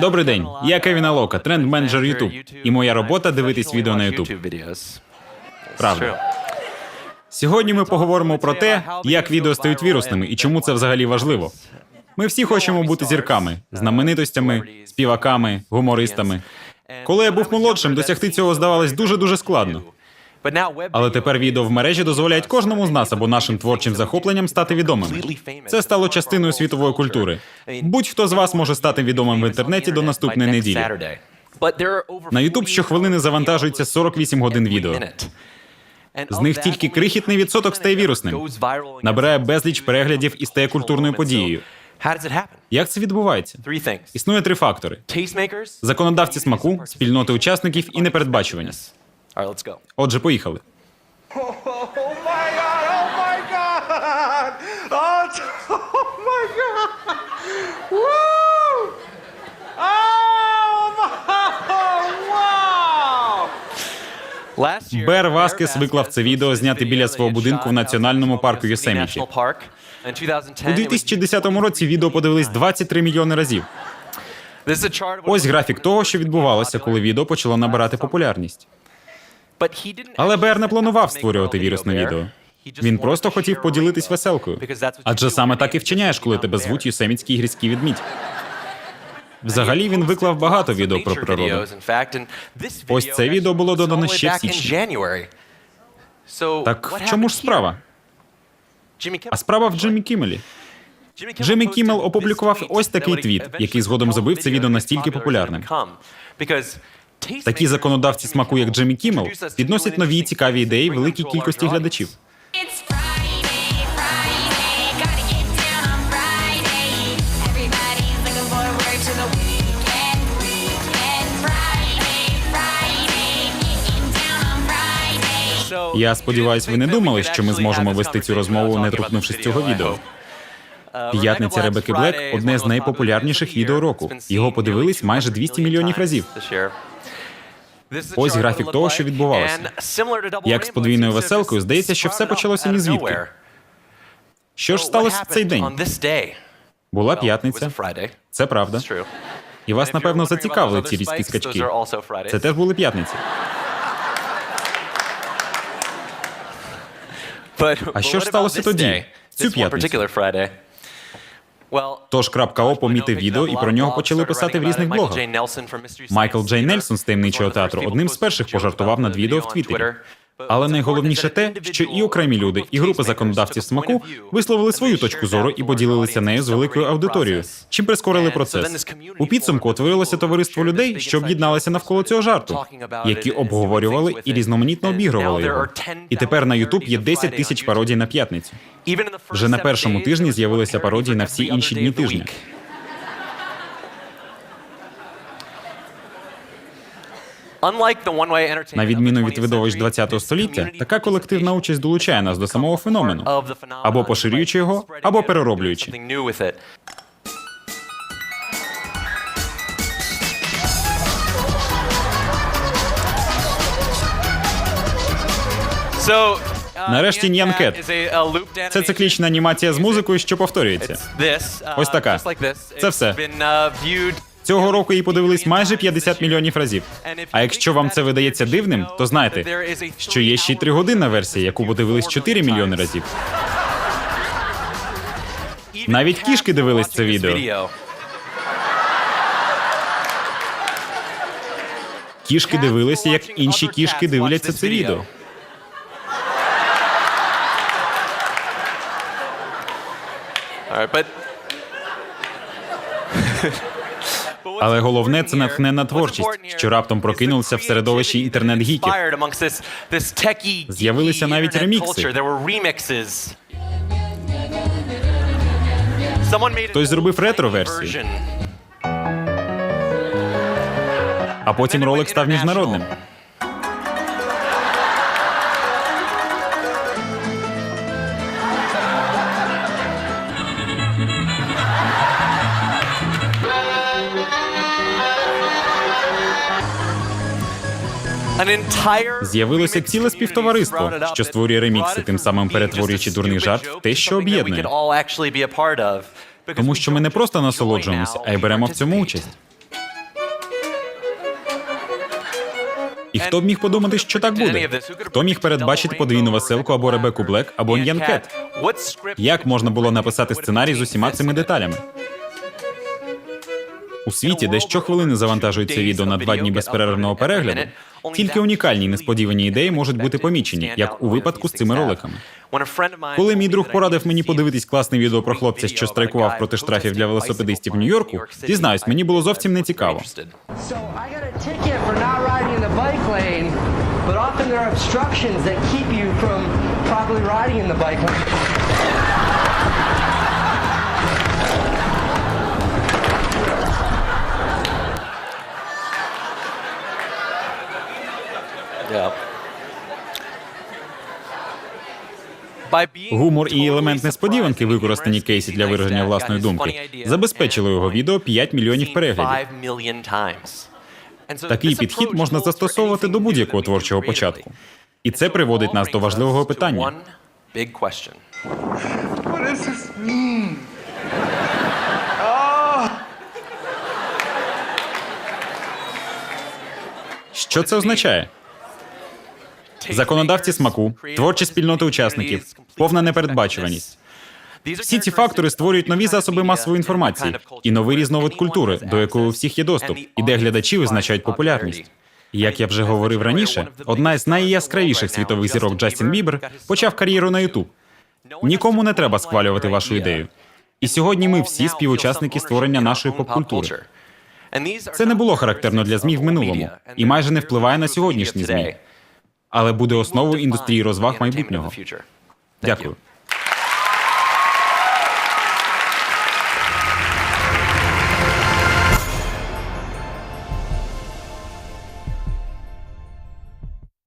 Добрий день, я Кевін Алока, тренд-менеджер YouTube. І моя робота дивитись відео на YouTube. Правда. Сьогодні ми поговоримо про те, як відео стають вірусними і чому це взагалі важливо. Ми всі хочемо бути зірками, знаменитостями, співаками, гумористами. Коли я був молодшим, досягти цього здавалось дуже дуже складно. Але тепер відео в мережі дозволяють кожному з нас або нашим творчим захопленням стати відомими. Це стало частиною світової культури. Будь-хто з вас може стати відомим в інтернеті до наступної неділі. На YouTube щохвилини завантажується 48 годин відео. З них тільки крихітний відсоток стає вірусним, набирає безліч переглядів і стає культурною подією. Як це відбувається? Існує три фактори: законодавці смаку, спільноти учасників і непередбачуваність. Отже, поїхали. My god! My god! T- my god! Woo! Oh my! Wow! Бер Васкес виклав це відео зняти біля свого будинку в національному парку Йосеміті. У 2010 році відео подивились 23 мільйони разів. Ось графік того, що відбувалося, коли відео почало набирати популярність. Але Бер не планував створювати вірусне відео. Він просто хотів поділитись веселкою. Адже саме так і вчиняєш, коли тебе звуть Юсемітський гірський відмідь. Взагалі він виклав багато відео про природу. Ось це відео було додано ще в січні. Так в чому ж справа? А справа в Джиммі Кіммелі. Джиммі Кіммел опублікував ось такий твіт, який згодом зробив це відео настільки популярним. Такі законодавці смаку, як Джиммі Кіммел, підносять нові цікаві ідеї великій кількості глядачів. Я сподіваюся, ви не думали, що ми зможемо вести цю розмову, не торкнувшись цього відео. П'ятниця Ребекки Блек одне з найпопулярніших відео року. Його подивились майже 200 мільйонів разів. Ось графік того, що відбувалося. Як з подвійною веселкою, здається, що все почалося ні звідки. Що ж сталося в цей день? Була п'ятниця, це правда. І вас, напевно, зацікавили ці різкі скачки. Це теж були п'ятниці. А що ж сталося тоді? Цю п'ятницю? Тож крапка О помітив відео і про нього почали писати в різних блогах. Майкл Джей Нельсон з таємничого театру одним з перших пожартував над відео в Твіттері. Але найголовніше те, що і окремі люди, і групи законодавців смаку висловили свою точку зору і поділилися нею з великою аудиторією, чим прискорили процес. У підсумку утворилося товариство людей, що об'єдналися навколо цього жарту, які обговорювали і різноманітно обігрували його. І тепер на YouTube є 10 тисяч пародій на п'ятницю. Вже на першому тижні з'явилися пародії на всі інші дні тижня. На відміну від видовищ 20 століття, така колективна участь долучає нас до самого феномену, або поширюючи його, або перероблюючи. Нарешті Нянкет. Це циклічна анімація з музикою, що повторюється. Ось така. Це все. Цього року її подивились майже 50 мільйонів разів. А якщо вам це видається дивним, то знайте, що є ще й тригодинна версія, яку подивились 4 мільйони разів. Навіть кішки дивились це відео. Кішки дивилися, як інші кішки дивляться це відео. Але головне це натхненна творчість, що раптом прокинулася в середовищі інтернет-гіків. З'явилися навіть ремікси. Хтось зробив ретро-версію, а потім ролик став міжнародним. З'явилося ціле співтовариство, що створює ремікси, тим самим перетворюючи дурний жарт в те, що об'єднує. Тому що ми не просто насолоджуємося, а й беремо в цьому участь. І хто б міг подумати, що так буде? Хто міг передбачити подвійну веселку або Ребеку Блек, або Н'янкет? Як можна було написати сценарій з усіма цими деталями? У світі, де щохвилини завантажується відео на два дні безперервного перегляду, тільки унікальні несподівані ідеї можуть бути помічені, як у випадку з цими роликами. Коли мій друг порадив мені подивитись класне відео про хлопця, що страйкував проти штрафів для велосипедистів в Нью-Йорку, дізнаюсь, мені було зовсім не цікаво. But often there are obstructions that keep you from properly riding in the bike lane. Гумор і елемент несподіванки, використані Кейсі для вираження власної думки, забезпечили його відео 5 мільйонів переглядів. Такий підхід можна застосовувати до будь-якого творчого початку. І це приводить нас до важливого питання: що це означає? Законодавці смаку, творчі спільноти учасників, повна непередбачуваність. Всі ці фактори створюють нові засоби масової інформації і новий різновид культури, до якого у всіх є доступ, і де глядачі визначають популярність. Як я вже говорив раніше, одна з найяскравіших світових зірок Джастін Бібер почав кар'єру на Ютуб. Нікому не треба схвалювати вашу ідею. І сьогодні ми всі співучасники створення нашої поп-культури. Це не було характерно для ЗМІ в минулому і майже не впливає на сьогоднішні ЗМІ, але буде основою індустрії розваг майбутнього. Дякую.